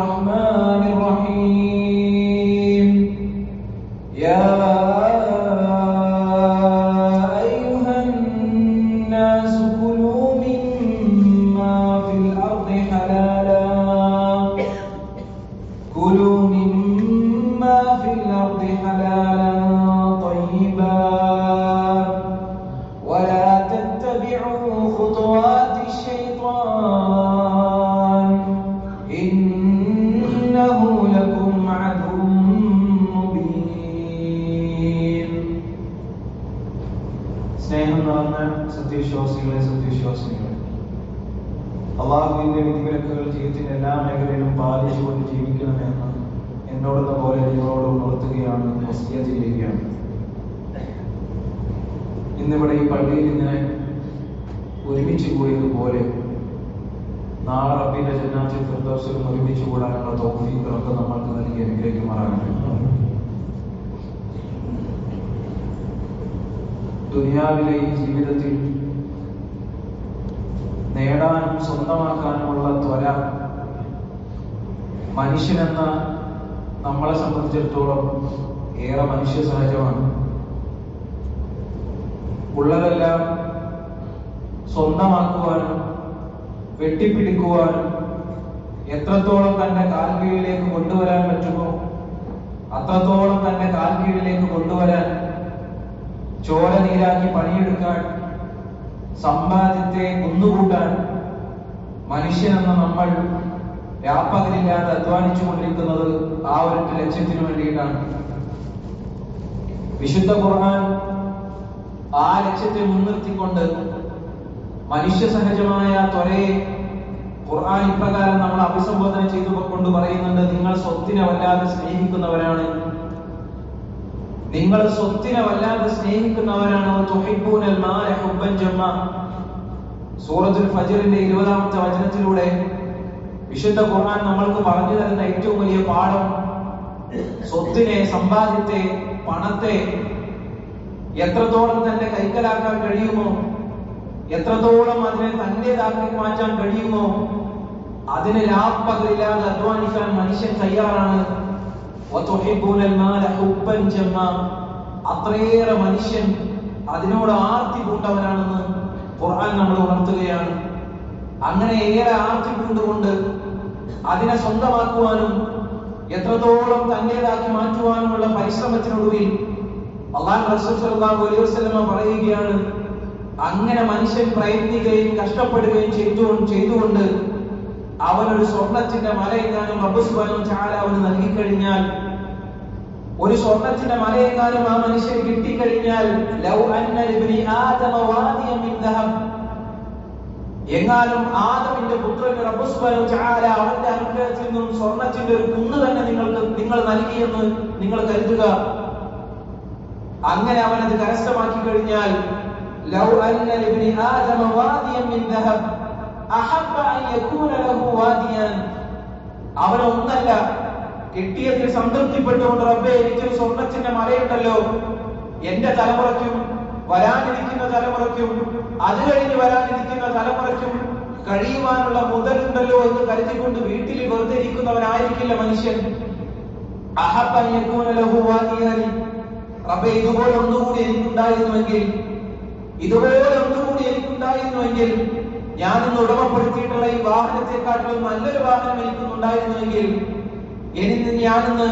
الرحمن الرحيم. സത്യവിശ്വാസികളെ സത്യവിശ്വാസികളെ. അള്ളാഹുവിന്റെ വിധിവിലക്കുകൾ ജീവിതത്തിന്റെ എല്ലാ മേഖലയിലും പാലിച്ചുകൊണ്ട് ജീവിക്കണമെന്ന് എന്നോടെന്ന പോലെ നിങ്ങളോട് ഉണർത്തുകയാണ് വസ്തിയ ചെയ്യുകയാണ് ഇന്നിവിടെ ഈ പള്ളിയിൽ ഇങ്ങനെ ഒരുമിച്ച് കൂടിയതുപോലെ നാളെ റബ്ബിന്റെ ജന്നാത്തിൽ ഫിർദോസിലും ഒരുമിച്ച് കൂടാനുള്ള തൗഫീഖുകളൊക്കെ നമ്മൾക്ക് നൽകി അനുഗ്രഹിക്കുമാറാകട്ടെ. ദുനിയാവിലെ ജീവിതത്തിൽ നേടാനും സ്വന്തമാക്കാനുമുള്ള ത്വര മനുഷ്യനെന്ന നമ്മളെ സംബന്ധിച്ചിടത്തോളം ഏറെ മനുഷ്യ സഹജമാണ് ഉള്ളതെല്ലാം സ്വന്തമാക്കുവാനും വെട്ടിപ്പിടിക്കുവാനും എത്രത്തോളം തന്റെ കാൽകീഴിലേക്ക് കൊണ്ടുവരാൻ പറ്റുമോ അത്രത്തോളം തന്റെ കാൽകീഴിലേക്ക് കൊണ്ടുവരാൻ ചോര നീരാക്കി പണിയെടുക്കാൻ സമ്പാദ്യത്തെ കുന്നുകൂട്ടാൻ മനുഷ്യനെന്ന നമ്മൾ വ്യാപകരില്ലാതെ അധ്വാനിച്ചു കൊണ്ടിരിക്കുന്നത് ആ ഒരു ലക്ഷ്യത്തിനു വേണ്ടിയിട്ടാണ്. വിശുദ്ധ ഖുർആൻ ആ ലക്ഷ്യത്തെ മുൻനിർത്തിക്കൊണ്ട് മനുഷ്യ സഹജമായ ത്വരയെ ഖുർആൻ ഇപ്രകാരം നമ്മൾ അഭിസംബോധന ചെയ്തു കൊണ്ട് പറയുന്നുണ്ട് നിങ്ങൾ സ്വത്തിനെ വല്ലാതെ സ്നേഹിക്കുന്നവരാണ്. നിങ്ങൾ സ്വത്തിനെ വല്ലാതെ സ്നേഹിക്കുന്നവരാണ് തുഹിബ്ബൂനൽ മാല ഹുബ്ബൻ ജമ്മ. സൂറത്തുൽ ഫജറിന്റെ ഇരുപതാമത്തെ വചനത്തിലൂടെ വിശുദ്ധ ഖുർആൻ നമ്മൾക്ക് പറഞ്ഞു തരുന്ന ഏറ്റവും വലിയ പാഠം സ്വത്തിനെ സമ്പാദ്യത്തെ പണത്തെ എത്രത്തോളം തന്നെ കൈക്കലാക്കാൻ കഴിയുമോ എത്രത്തോളം അതിനെ തന്റേതാക്കി മാറ്റാൻ കഴിയുമോ അതിന് ലാപ്പകലില്ലാതെ അധ്വാനിക്കാൻ മനുഷ്യൻ തയ്യാറാണ്. അത്രയേറെ മനുഷ്യൻ അതിനോട് ആർത്തി കൂട്ടവനാണെന്ന് ഖുർആൻ നമ്മൾ ഉണർത്തുകയാണ്. അങ്ങനെ ഏറെ ആർത്തി പൂണ്ടുകൊണ്ട് അതിനെ സ്വന്തമാക്കുവാനും എത്രത്തോളം തന്റേതാക്കി മാറ്റുവാനുമുള്ള പരിശ്രമത്തിനൊടുവിൽ അള്ളാഹു അലൈഹി വസല്ലം പറയുകയാണ് അങ്ങനെ മനുഷ്യൻ പ്രയത്നിക്കുകയും കഷ്ടപ്പെടുകയും ചെയ്തു ചെയ്തുകൊണ്ട് അവനൊരു സ്വർണത്തിന്റെ മലയെങ്ങാനും റബ്ബ് സുബ്ഹാനഹു വ തആല അവന് നൽകിക്കഴിഞ്ഞാൽ ഒരു സ്വർണത്തിന്റെ മലയെങ്ങാനും ആ മനുഷ്യന് കിട്ടിക്കഴിഞ്ഞാൽ എങ്ങാനും ആദമിന്റെ പുത്രന് റബ്ബ് സുബ്ഹാനഹു വ തആല അവന്റെ അനുഗ്രഹത്തിൽ നിന്നും സ്വർണത്തിന്റെ ഒരു കുന്ന് തന്നെ നിങ്ങൾക്ക് നിങ്ങൾ നൽകിയെന്ന് നിങ്ങൾ കരുതുക. അങ്ങനെ അവൻ അത് കരസ്ഥമാക്കി കഴിഞ്ഞാൽ ലൗ അന്ന ലിബ്നി ആദമ വാദിയം മിൻ ദഹബ്. അവൻ ഒന്നല്ല കിട്ടിയതിൽ സംതൃപ്തിപ്പെട്ടുകൊണ്ട് റബ്ബെ എനിക്കൊരു സ്വർണത്തിന്റെ മലയുണ്ടല്ലോ എന്റെ തലമുറയ്ക്കും വരാനിരിക്കുന്ന തലമുറയ്ക്കും അത് കഴിഞ്ഞ് വരാനിരിക്കുന്ന തലമുറയ്ക്കും കഴിയുവാനുള്ള മുതലുണ്ടല്ലോ എന്ന് കരുതിക്കൊണ്ട് വീട്ടിൽ വെറുതെ ഇരിക്കുന്നവനായിരിക്കില്ല മനുഷ്യൻ. റബ്ബെ ഇതുപോലെ ഒന്നുകൂടി എനിക്കുണ്ടായിരുന്നുവെങ്കിൽ ഇതുപോലെ ഒന്നുകൂടി എനിക്കുണ്ടായിരുന്നുവെങ്കിൽ ഞാൻ ഇന്ന് ഉടമപ്പെടുത്തിയിട്ടുള്ള ഈ വാഹനത്തെക്കാട്ടിലും നല്ലൊരു വാഹനം എനിക്കുന്നുണ്ടായിരുന്നുവെങ്കിൽ ഇനി ഞാനിന്ന്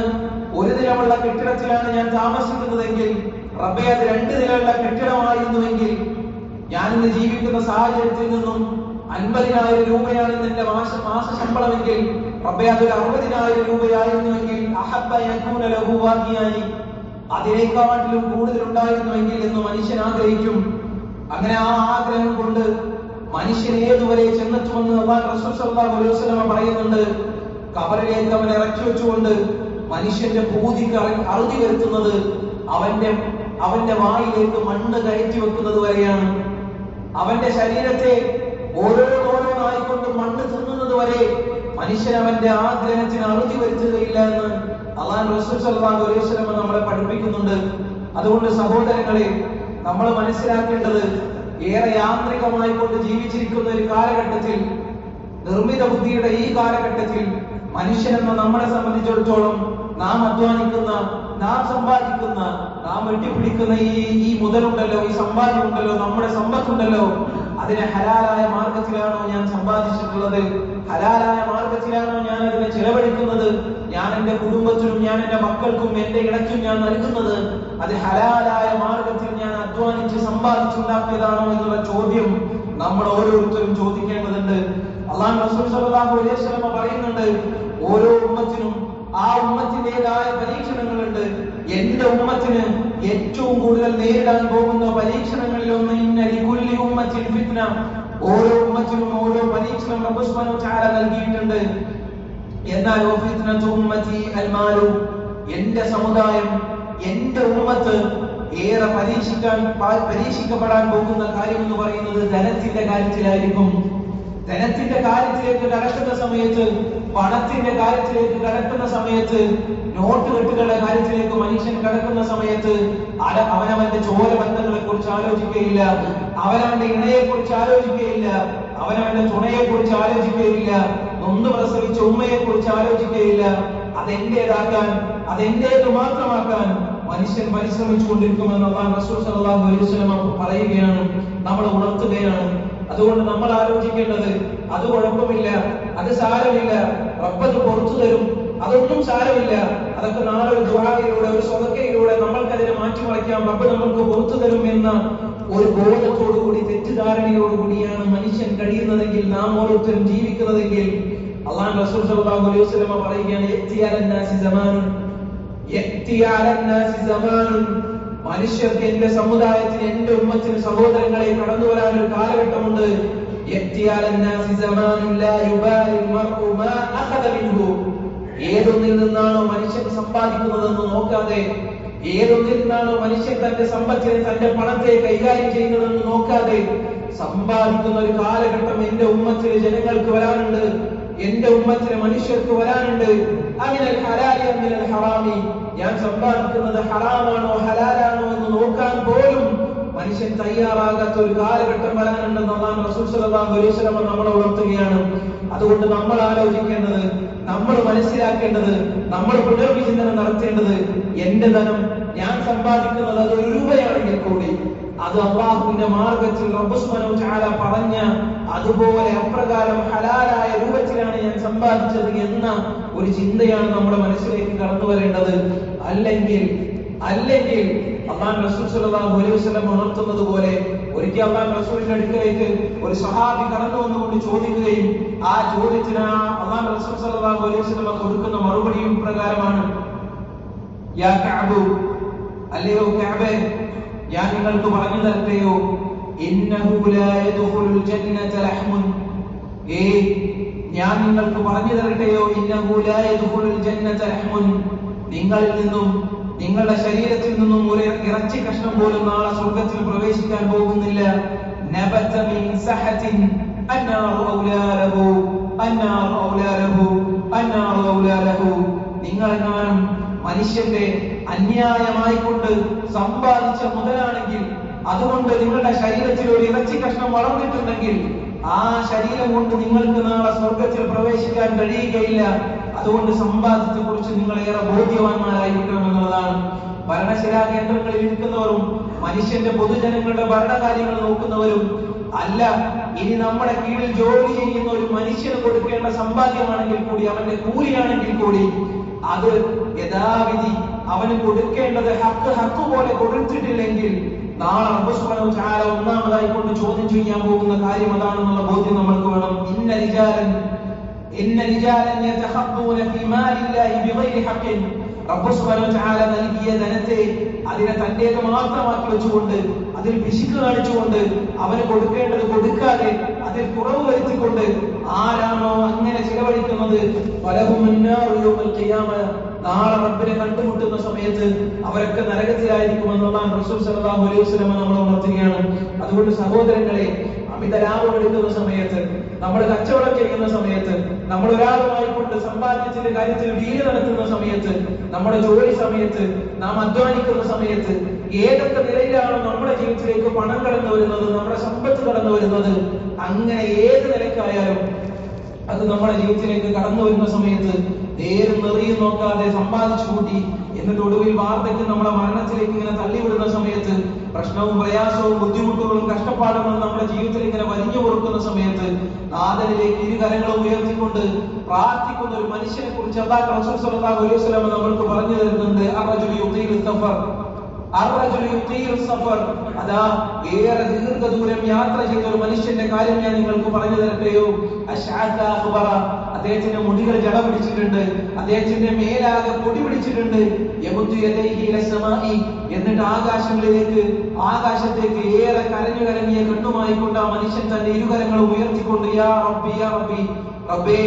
ഒരു നിലമുള്ള കെട്ടിടത്തിലാണ് ഞാൻ താമസിക്കുന്നതെങ്കിൽ റബ്ബെ അത് രണ്ട് നിലയുള്ള കെട്ടിടമായിരുന്നുവെങ്കിൽ ഞാൻ ഇന്ന് ജീവിക്കുന്ന സാഹചര്യത്തിൽ നിന്നും അൻപതിനായിരം രൂപയാണ് എന്റെ മാസ മാസ ശമ്പളമെങ്കിൽ റബ്ബെ അതൊരു അറുപതിനായിരം രൂപയായിരുന്നുവെങ്കിൽ അഹബ്ബ യകൂന ലഹു വാദിയാനി അതിനേക്കാട്ടിലും കൂടുതൽ ഉണ്ടായിരുന്നുവെങ്കിൽ എന്ന് മനുഷ്യൻ ആഗ്രഹിക്കും. അങ്ങനെ ആ ആഗ്രഹം കൊണ്ട് മനുഷ്യൻ ഏതുവരെ ചെന്നെത്തുമെന്ന് റസൂൽ സല്ലല്ലാഹു അലൈഹി വസല്ലമ പറയുന്നുണ്ട്. കബറിലേക്ക് അവനെ ഇറക്കി വെച്ചുകൊണ്ട് മനുഷ്യന്റെ ഭൂതിക്ക് അറുതി വരുത്തുന്നത് അവന്റെ അവന്റെ വായിലേക്ക് മണ്ണ് കയറ്റി വെക്കുന്നത് വരെയാണ്. അവന്റെ ശരീരത്തെ ഓരോന്നോരോന്നായിക്കൊണ്ട് മണ്ണ് തിന്നുന്നത് വരെ മനുഷ്യൻ അവന്റെ ആഗ്രഹത്തിന് അറുതി വരുത്തുകയില്ല എന്ന് അള്ളാഹ് റസൂൽ സല്ലല്ലാഹു അലൈഹി വസല്ലമ നമ്മളെ പഠിപ്പിക്കുന്നുണ്ട്. അതുകൊണ്ട് സഹോദരങ്ങളെ നമ്മൾ മനസ്സിലാക്കേണ്ടത് ഏറെ യാന്ത്രികമായി കൊണ്ട് ജീവിച്ചിരിക്കുന്ന ഒരു കാലഘട്ടത്തിൽ നിർമ്മിത ബുദ്ധിയുടെ ഈ കാലഘട്ടത്തിൽ മനുഷ്യനെന്ന നമ്മളെ സംബന്ധിച്ചിടത്തോളം നാം അധ്വാനിക്കുന്ന നാം സമ്പാദിക്കുന്ന നാം വെട്ടിപ്പിടിക്കുന്ന ഈ ഈ മുതലുണ്ടല്ലോ ഈ സമ്പാദ്യം ഉണ്ടല്ലോ നമ്മുടെ സമ്പത്തുണ്ടല്ലോ അതിനെ ഹലാലായ മാർഗത്തിലാണോ ഞാൻ സമ്പാദിച്ചിട്ടുള്ളത്? ഹലാലായ മാർഗത്തിലാണോ ഞാൻ അതിനെ ചെലവഴിക്കുന്നത്? ഞാൻ എന്റെ കുടുംബത്തിനും ഞാൻ എന്റെ മക്കൾക്കും എന്റെ ഇടയ്ക്കും ഞാൻ നൽകുന്നത് അത് ഹലാലായ മാർഗത്തിൽ ഞാൻ അധ്വാനിച്ച് സമ്പാദിച്ചുണ്ടാക്കിയതാണോ എന്നുള്ള ചോദ്യം നമ്മൾ ഓരോരുത്തരും ചോദിക്കേണ്ടതുണ്ട്. അള്ളാഹു റസൂൽ സല്ലല്ലാഹു അലൈഹി വസല്ലം പറയുന്നുണ്ട് ഓരോ ഉമ്മത്തിനും ആ ഉമ്മത്തിന്റേതായ പരീക്ഷണങ്ങളുണ്ട്. എന്റെ ഉമ്മത്തിന് ഏറ്റവും കൂടുതൽ നേരിടാൻ പോകുന്ന പരീക്ഷണങ്ങളിൽ ഒന്ന് ഇന്ന ലികുല്ലി ഉമ്മത്തിൽ ഫിത്ന. ഓരോ ഉമ്മത്തിനും ഓരോ പരീക്ഷണം വ തആല നൽകിയിട്ടുണ്ട്. എന്നാൽ ഉമ്മത്തി അൽമാലു. എന്റെ സമുദായം എന്റെ ഉമ്മത്ത് ഏറെ പരീക്ഷിക്കാൻ പരീക്ഷിക്കപ്പെടാൻ പോകുന്ന കാര്യം എന്ന് പറയുന്നത് ധനത്തിന്റെ കാര്യത്തിലായിരിക്കും. ധനത്തിന്റെ കാര്യത്തിലേക്ക് കടക്കുന്ന സമയത്ത് പണത്തിന്റെ കാര്യത്തിലേക്ക് കടക്കുന്ന സമയത്ത് നോട്ട് കെട്ടുകളുടെ കാര്യത്തിലേക്ക് മനുഷ്യൻ കടക്കുന്ന സമയത്ത് അവനവന്റെ ചോര ബന്ധങ്ങളെ കുറിച്ച് ആലോചിക്കുകയില്ല. അവനവന്റെ ഇണയെ കുറിച്ച് ആലോചിക്കുകയില്ല. അവനവന്റെ തുണയെ കുറിച്ച് ആലോചിക്കുകയില്ല. നൊന്ന് പ്രസവിച്ച ഉമ്മയെ കുറിച്ച് ആലോചിക്കുകയില്ല. അതെന്റേതാക്കാൻ അതെന്റേത് മാത്രമാക്കാൻ മനുഷ്യൻ പരിശ്രമിച്ചുകൊണ്ടിരിക്കുമെന്ന് അള്ളാഹ് റസൂൽ സല്ലല്ലാഹു അലൈഹി വസല്ലം പറയുകയാണ്. നമ്മൾ ഉണർത്തുകയാണ്. അതുകൊണ്ട് നമ്മൾ ആലോചിക്കേണ്ടത് അത് കുഴപ്പമില്ല അത് സാരമില്ല. റബ്ബത് പുറത്തു തരും. അതൊന്നും സാരമില്ല. അതൊക്കെ നാളെ ഒരു ദുആയിലൂടെ ഒരു സ്വതക്കയിലൂടെ നമ്മൾക്കതിനെ മാറ്റിമറിക്കാം റബ്ബ് നമ്മൾക്ക് പുറത്തു തരും എന്ന ഒരു ബോധത്തോടുകൂടി തെറ്റിദ്ധാരണയോടുകൂടിയാണ് തെറ്റിദ്ധാരണയോടു കൂടിയാണ് മനുഷ്യൻ കഴിയുന്നതെങ്കിൽ നാം ഓരോരുത്തരും ജീവിക്കുന്നതെങ്കിൽ റസൂൽ സല്ലല്ലാഹു അലൈഹി വസല്ലം പറയുകയാണ് നാസി നാസി മനുഷ്യർക്ക് എന്റെ സമുദായത്തിന് എന്റെ ഉമ്മത്തിന് സഹോദരങ്ങളെ കടന്നു വരാൻ ഒരു കാലഘട്ടമുണ്ട്. യഅ്തി الناس زمان ലാ يبالي المرء ما അഖദ മിൻഹു. ഏതൊന്നിൽ നിന്നാണോ മനുഷ്യൻ സമ്പാദിക്കുന്നതെന്ന് നോക്കാതെ ഏതൊന്നിൽ നിന്നാണോ മനുഷ്യൻ തന്റെ സമ്പത്തിനെ തന്റെ പണത്തെ കൈകാര്യം ചെയ്യുന്നതെന്ന് നോക്കാതെ സമ്പാദിക്കുന്ന ഒരു കാലഘട്ടം എന്റെ ഉമ്മത്തിലെ ജനങ്ങൾക്ക് വരാനുണ്ട്. എന്റെ ഉമ്മത്തിലെ മനുഷ്യർക്ക് വരാനുണ്ട്. അങ്ങനെ ഹലാലി അങ്ങനെ ഹറാമി. ഞാൻ സമ്പാദിക്കുന്നത് ഹറാമാണോ ഹലാലാണോ എന്ന് നോക്കാൻ പോലും മനുഷ്യൻ തയ്യാറാകാത്ത ഒരു കാലഘട്ടം വരാനുണ്ടെന്ന് അള്ളാഹ് റസൂൽ അലൈഹി വസല്ലം നമ്മളെ ഉണർത്തുകയാണ്. അതുകൊണ്ട് നമ്മൾ ആലോചിക്കേണ്ടത് നമ്മൾ മനസ്സിലാക്കേണ്ടത് നമ്മൾ പുനർവിചിന്തനം നടത്തേണ്ടത് എന്റെ ധനം ഞാൻ സമ്പാദിക്കുന്നത് അത് ഒരു രൂപയാണെങ്കിൽ കൂടി അത് അള്ളാഹുവിന്റെ മാർഗത്തിൽ റബ്ബുസ്മനു പറഞ്ഞ അതുപോലെ അപ്രകാരം ഹലാലായ രൂപത്തിലാണ് ഞാൻ സമ്പാദിച്ചത് എന്ന ഒരു ചിന്തയാണ് നമ്മുടെ മനസ്സിലേക്ക് കടന്നു വരേണ്ടത് അല്ലെങ്കിൽ അല്ലെങ്കിൽ അള്ളാൻ റസൂൽ സല്ലല്ലാഹു അലൈഹി വസല്ലം ഉണർത്തുന്നത് പോലെ ഒരിക്കൽ അള്ളാൻ റസൂലിന്റെ അടുക്കലേക്ക് ഒരു സഹാബി കടന്നു വന്നുകൊണ്ട് ചോദിക്കുകയും ആ ചോദ്യത്തിന് അള്ളാൻ റസൂൽ സല്ലല്ലാഹു അലൈഹി വസല്ലം കൊടുക്കുന്ന മറുപടിയും പ്രകാരമാണ്. യാ കഅബു അല്ലയോ കഅബേ ഞാൻ നിങ്ങൾക്ക് പറഞ്ഞു തരട്ടെയോ? ഇന്നഹു ലാ യദ്ഖുലുൽ ജന്നത ലഹ്മുൻ. ഏ ഞാൻ നിങ്ങൾക്ക് പറഞ്ഞു തരട്ടെയോ? ഇന്നഹു ലാ യദ്ഖുലുൽ ജന്നത ലഹ്മുൻ. നിങ്ങളിൽ നിന്നും നിങ്ങളുടെ ശരീരത്തിൽ നിന്നും ഒരു ഇറച്ചി കഷ്ണം പോലും നാളെ സ്വർഗത്തിൽ പ്രവേശിക്കാൻ പോകുന്നില്ല. ഔലാലഹു നിങ്ങളെങ്ങാനും മനുഷ്യന്റെ അന്യായമായി കൊണ്ട് സമ്പാദിച്ച മുതലാണെങ്കിൽ അതുകൊണ്ട് നിങ്ങളുടെ ശരീരത്തിൽ ഒരു ഇറച്ചി കഷ്ണം വളർന്നിട്ടുണ്ടെങ്കിൽ ആ ശരീരം കൊണ്ട് നിങ്ങൾക്ക് നാളെ സ്വർഗത്തിൽ പ്രവേശിക്കാൻ കഴിയുകയില്ല. അതുകൊണ്ട് സമ്പാദ്യത്തെ കുറിച്ച് നിങ്ങൾ ഏറെ ബോധ്യവാന്മാരായിരിക്കണം എന്നുള്ളതാണ്. ഭരണശിലാ കേന്ദ്രങ്ങളിൽ ഇരിക്കുന്നവരും മനുഷ്യന്റെ പൊതുജനങ്ങളുടെ ഭരണകാര്യങ്ങൾ നോക്കുന്നവരും അല്ല ഇനി നമ്മുടെ കീഴിൽ ജോലി ചെയ്യുന്ന ഒരു മനുഷ്യന് കൊടുക്കേണ്ട സമ്പാദ്യമാണെങ്കിൽ കൂടി അവന്റെ കൂലിയാണെങ്കിൽ കൂടി അത് യഥാവിധി അവന് കൊടുക്കേണ്ടത് ഹക്ക് ഹക്ക് പോലെ കൊടുത്തിട്ടില്ലെങ്കിൽ നാളെ റബ്ബുസ്ബാനു ചാര ഒന്നാമതായി കൊണ്ട് ചോദ്യം ചെയ്യാൻ പോകുന്ന കാര്യം അതാണെന്നുള്ള ബോധ്യം നമ്മൾക്ക് വേണം. ഇന്ന റിജാലൻ رجالا يتخبون في مال الله بغير حق. റബ്ബ് സുബ്ഹാനഹു തആല നൽകിയ ധനത്തെ അതിനെ തന്റേത് മാത്രമാക്കി വെച്ചുകൊണ്ട് അതിൽ പിശുക്ക് കാണിച്ചുകൊണ്ട് അവന് കൊടുക്കേണ്ടത് കൊടുക്കാതെ അതിൽ കുറവ് വരുത്തിക്കൊണ്ട് ആരാണോ അങ്ങനെ ചിലവഴിക്കുന്നത്? നാളെ റബ്ബിനെ കണ്ടുമുട്ടുന്ന സമയത്ത് അവരൊക്കെ നരകത്തിലായിരിക്കും എന്നുള്ളതാണ് റസൂൽ സല്ലല്ലാഹു അലൈഹി വസല്ലം നമ്മളെ ഉണർത്തുകയാണ്. അതുകൊണ്ട് സഹോദരങ്ങളെ അമിത ലാഭം എടുക്കുന്ന സമയത്ത് നമ്മൾ കച്ചവടം ചെയ്യുന്ന സമയത്ത് നമ്മൾ ഒരാളുമായി കൊണ്ട് സമ്പാദിച്ചതിന്റെ കാര്യത്തിൽ ഡീൽ നടത്തുന്ന സമയത്ത് നമ്മുടെ ജോലി സമയത്ത് നാം അധ്വാനിക്കുന്ന സമയത്ത് ഏതൊക്കെ നിലയിലാണ് നമ്മുടെ ജീവിതത്തിലേക്ക് പണം കടന്നു വരുന്നത് നമ്മുടെ സമ്പത്ത് കടന്നു വരുന്നത് അങ്ങനെ ഏത് നിലക്കായാലും അത് നമ്മുടെ ജീവിതത്തിലേക്ക് കടന്നു വരുന്ന സമയത്ത് നേരം നിറയും നോക്കാതെ സമ്പാദിച്ചു കൂട്ടി എന്നിട്ട് ഒടുവിൽ വാർദ്ധക്യം നമ്മളെ മരണത്തിലേക്ക് ഇങ്ങനെ തള്ളിവിടുന്ന സമയത്ത് പ്രശ്നവും പ്രയാസവും ബുദ്ധിമുട്ടുകളും കഷ്ടപ്പാടുകളും നമ്മുടെ ജീവിതത്തിൽ ഇങ്ങനെ വലിഞ്ഞു കൊടുക്കുന്ന സമയത്ത് നാദനിലേക്ക് ഇരു കരങ്ങളും ഉയർത്തിക്കൊണ്ട് പ്രാർത്ഥിക്കുന്ന ഒരു മനുഷ്യനെ കുറിച്ച് അള്ളാഹ് അലൈഹി വസല്ലം നമ്മൾക്ക് പറഞ്ഞു തരുന്നുണ്ട്. യുതീലു സഫർ. അതാ ഏറെ ദീർഘദൂരം യാത്ര ചെയ്ത ഒരു മനുഷ്യന്റെ കാര്യം ഞാൻ നിങ്ങൾക്ക് പറഞ്ഞു തരട്ടെയോ? അദ്ദേഹത്തിന്റെ മുടികൾ ജട പിടിച്ചിട്ടുണ്ട് അദ്ദേഹത്തിന്റെ മേലാകെ പൊടി പിടിച്ചിട്ടുണ്ട്. എന്നിട്ട് ആകാശങ്ങളിലേക്ക് ആകാശത്തേക്ക് ഏറെ കരഞ്ഞു കരങ്ങിയ കണ്ണുമായി കൊണ്ട് ആ മനുഷ്യൻ തന്റെ ഇരുകരങ്ങൾ ഉയർത്തിക്കൊണ്ട് യാ റബ്ബി യാ റബ്ബി റബ്ബേ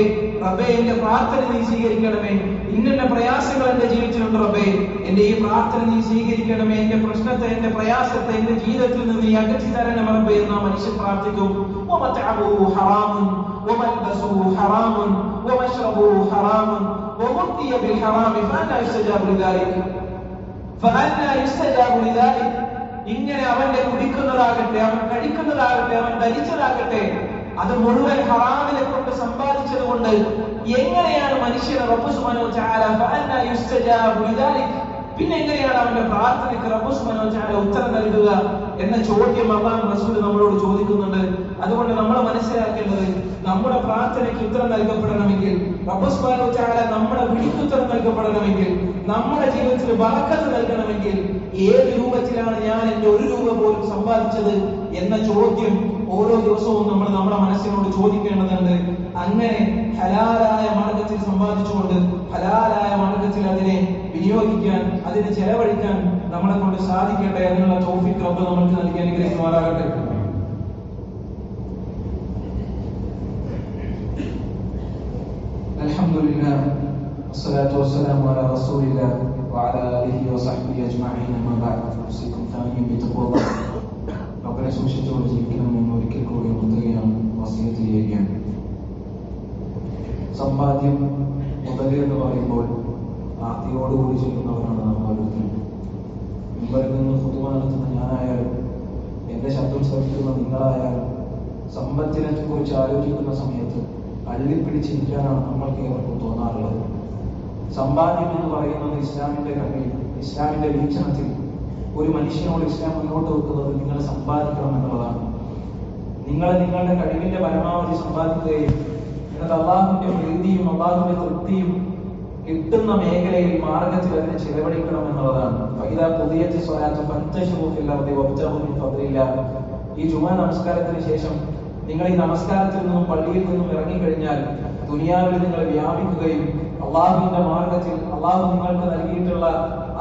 റബ്ബേ എന്റെ പ്രാർത്ഥന നീ സ്വീകരിക്കണമേ. ഇന്നെ പ്രയാസങ്ങൾ എന്റെ ജീവിതത്തിലുണ്ട് റബ്ബേ. എന്റെ ഈ പ്രാർത്ഥന നീ സ്വീകരിക്കണമേ. എന്റെ പ്രശ്നത്തെ എന്റെ പ്രയാസത്തെ എന്റെ ജീവിതത്തിൽ നിന്ന് നീ അകറ്റി തരണം റബ്ബേ. എന്ന് ആ മനുഷ്യൻ പ്രാർത്ഥിക്കും. وملبسه حرام ومشربه حرام وغطي بالحرام فأنا يستجاب لذلك فأنا يستجاب لذلك ഇങ്ങനെ അവന്റെ കുടിക്കുന്നതാകട്ടെ അവൻ കഴിക്കുന്നതാകട്ടെ അവൻ ധരിച്ചതാകട്ടെ അത് മുഴുവൻ ഹറാമിനെ കൊണ്ട് സമ്പാദിച്ചത് കൊണ്ട് എങ്ങനെയാണ് മനുഷ്യനെ റബ്ബ് സുബ്ഹാനഹു വ തആല ഫഅന്ന യുസ്തജാബു ലിദാലിക് പിന്നെ എങ്ങനെയാണ് അവന്റെ പ്രാർത്ഥനയ്ക്ക് റബ്ബ് തആല ഉത്തരം നൽകുക എന്ന ചോദ്യം അള്ളാഹു റസൂൽ നമ്മളോട് ചോദിക്കുന്നുണ്ട്. അതുകൊണ്ട് നമ്മൾ മനസ്സിലാക്കേണ്ടത് നമ്മുടെ പ്രാർത്ഥനയ്ക്ക് ഉത്തരം നൽകപ്പെടണമെങ്കിൽ റബ്ബ് തആല നമ്മുടെ വിളിക്ക് ഉത്തരം നൽകപ്പെടണമെങ്കിൽ നമ്മുടെ ജീവിതത്തിൽ വഴക്കത്ത് നൽകണമെങ്കിൽ ഏത് രൂപത്തിലാണ് ഞാൻ എന്റെ ഒരു രൂപ പോലും സമ്പാദിച്ചത് എന്ന ചോദ്യം ഓരോ ദിവസവും നമ്മൾ നമ്മുടെ മനസ്സിനോട് ചോദിക്കേണ്ടതുണ്ട്. അങ്ങനെ ഹലാലായ മാർഗത്തിൽ സമ്പാദിച്ചുകൊണ്ട് ഹലാലായ മാർഗത്തിൽ അതിനെ വിനിയോഗിക്കാൻ അതിന് ചെലവഴിക്കാൻ നമ്മളെ കൊണ്ട് സാധിക്കട്ടെ അതിനുള്ള തോഫിക്ക് റബ്ബ് നമുക്ക് നൽകി അനുഗ്രഹിക്കുമാറാകട്ടെ الحمد لله والصلاة والسلام على رسول الله وعلى آله وصحبه أجمعين أما بعد أوصيكم ثانيا بتقوى الله رب അവരെ സൂക്ഷിച്ചുകൊണ്ട് ജീവിക്കണമെന്ന് ഒരിക്കൽ കൂടി ഉണർത്തുകയാണ് വസീയത്ത് ചെയ്യുകയാണ് സമ്പാദ്യം മുതൽ എന്ന് പറയുമ്പോൾ ആർത്തിയോടുകൂടി ചെയ്യുന്നവരാണ് നാം ഓരോരുത്തരും മുമ്പിൽ നിന്ന് പുതുമ നടത്തുന്ന ഞാനായാലും എന്റെ ശബ്ദം ശ്രമിക്കുന്ന നിങ്ങളായാലും സമ്പത്തിനെ കുറിച്ച് ആലോചിക്കുന്ന സമയത്ത് അള്ളിപ്പിടിച്ചിരിക്കാനാണ് നമ്മൾക്ക് ഏവർക്കും തോന്നാറുള്ളത്. സമ്പാദ്യം എന്ന് പറയുന്നത് ഇസ്ലാമിന്റെ കണ്ണിൽ ഇസ്ലാമിന്റെ വീക്ഷണത്തിൽ ഒരു മനുഷ്യനോട് ഇസ്ലാം മുന്നോട്ട് വെക്കുന്നത് നിങ്ങൾ സമ്പാദിക്കണം എന്നുള്ളതാണ്. നിങ്ങൾ നിങ്ങളുടെ കഴിവിന്റെ പരമാവധി സമ്പാദിക്കുകയും എന്നിട്ട് അള്ളാഹുവിന്റെ പ്രീതിയും അള്ളാഹുവിന്റെ തൃപ്തിയും കിട്ടുന്ന മേഖലയിൽ മാർഗത്തിൽ അതിനെ ചിലവഴിക്കണം എന്നുള്ളതാണ്. ഫൈദാ പുതിയ ഫദ്ലില്ല. ഈ ജുമാ നമസ്കാരത്തിന് ശേഷം നിങ്ങൾ ഈ നമസ്കാരത്തിൽ നിന്നും പള്ളിയിൽ നിന്നും ഇറങ്ങിക്കഴിഞ്ഞാൽ ദുനിയാവിൽ നിങ്ങൾ വ്യാപിക്കുകയും അള്ളാഹുവിന്റെ മാർഗത്തിൽ അള്ളാഹു നിങ്ങൾക്ക് നൽകിയിട്ടുള്ള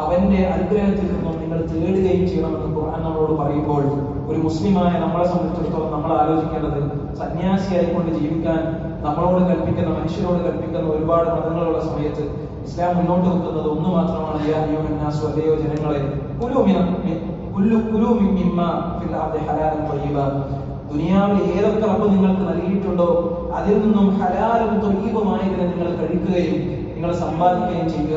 അവന്റെ അനുഗ്രഹത്തിൽ നിന്നും നിങ്ങൾ തേടുകയും ചെയ്യണമെന്ന് ഖുർആൻ നമ്മളോട് പറയുമ്പോൾ ഒരു മുസ്ലിമായ നമ്മളെ സംബന്ധിച്ചിടത്തോളം നമ്മൾ ആലോചിക്കേണ്ടത് സന്യാസിയായിക്കൊണ്ട് ജീവിക്കാൻ നമ്മളോട് കൽപ്പിക്കുന്ന മനുഷ്യരോട് കൽപ്പിക്കുന്ന ഒരുപാട് മതങ്ങളുള്ള സമയത്ത് ഇസ്ലാം മുന്നോട്ട് വെക്കുന്നത് ഒന്ന് മാത്രമാണ് യാ അയ്യുഹന്നാസു അല്ലയോ ജനങ്ങളെ ദുനിയാവിൽ ഏതൊക്കെ റബ്ബ് നിങ്ങൾക്ക് നൽകിയിട്ടുണ്ടോ അതിൽ നിന്നും ഹലാലും തൊയ്യബുമായതിനെ നിങ്ങൾ കഴിക്കുകയും നിങ്ങൾ സമ്പാദിക്കുകയും ചെയ്യുക.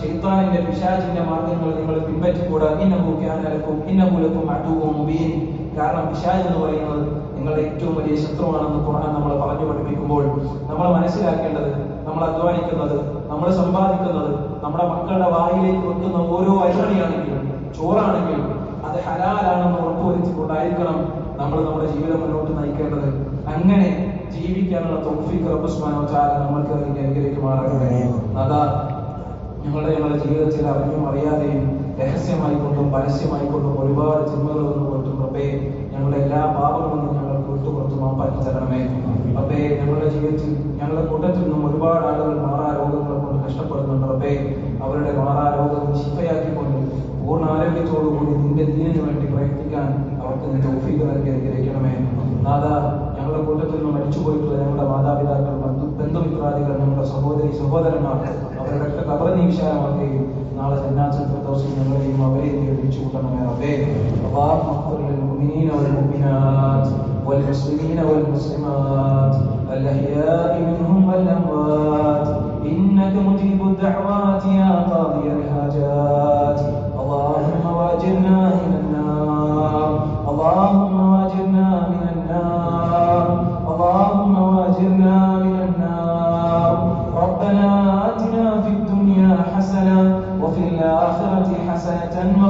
ശൈത്താനിന്റെ പിശാചിന്റെ മാർഗങ്ങൾ നിങ്ങൾ പിൻപറ്റിക്കൂടാ. ഇന്നഹു കാന ലക്കും ഇന്നഹു ലക്കും അദുവ്വൻ മുബീൻ. കാരണം പിശാജ് എന്ന് പറയുന്നത് നിങ്ങളുടെ ഏറ്റവും വലിയ ശത്രുവാണെന്ന് ഖുർആൻ നമ്മൾ പറഞ്ഞു പഠിപ്പിക്കുമ്പോൾ നമ്മൾ മനസ്സിലാക്കേണ്ടത് നമ്മൾ അധ്വാനിക്കുന്നത് നമ്മൾ സമ്പാദിക്കുന്നത് നമ്മുടെ മക്കളുടെ വായിലേക്ക് വെക്കുന്ന ഓരോ അരിമണിയാണെങ്കിലും ചോറാണെങ്കിലും അത് ഹലാലാണെന്ന് ഉറപ്പുവരുത്തിക്കൊണ്ടായിരിക്കണം നമ്മൾ നമ്മുടെ ജീവിതം മുന്നോട്ട് നയിക്കേണ്ടത്. അങ്ങനെ ജീവിക്കാനുള്ള തൗഫീഖ് റബ്ബുസ്മാനോ ചാല നമ്മൾക്ക് അതിനെ അനുഗ്രഹിക്കുമാറാകട്ടെ. അതാ ഞങ്ങളുടെ ഞങ്ങളുടെ ജീവിതത്തിൽ അറിഞ്ഞും അറിയാതെയും രഹസ്യമായിക്കൊണ്ടും പരസ്യമായിക്കൊണ്ടും ഒരുപാട് ചിന്തകൾ വന്നു പോയിട്ടും റബ്ബേ ഞങ്ങളുടെ എല്ലാ പാപങ്ങളും ഞങ്ങൾ ഞങ്ങൾക്ക് വിട്ടുപുറത്ത് മാപ്പാക്കി തരണമേ. റബ്ബേ ഞങ്ങളുടെ ജീവിതത്തിൽ ഞങ്ങളുടെ കൂട്ടത്തിൽ നിന്നും ഒരുപാട് ആളുകൾ سهودري سهودر النار أعطني بشأن نار الناس الفردوسين الذي ما بريد اللهم اغفر للمؤمنين والمؤمنات والمسلمين والمسلمات الأحياء منهم والأموات إنك مجيب الدعوات يا قاضي الحاجات اللهم واجرنا من النار اللهم واجرنا من النار ಜನ್ಮ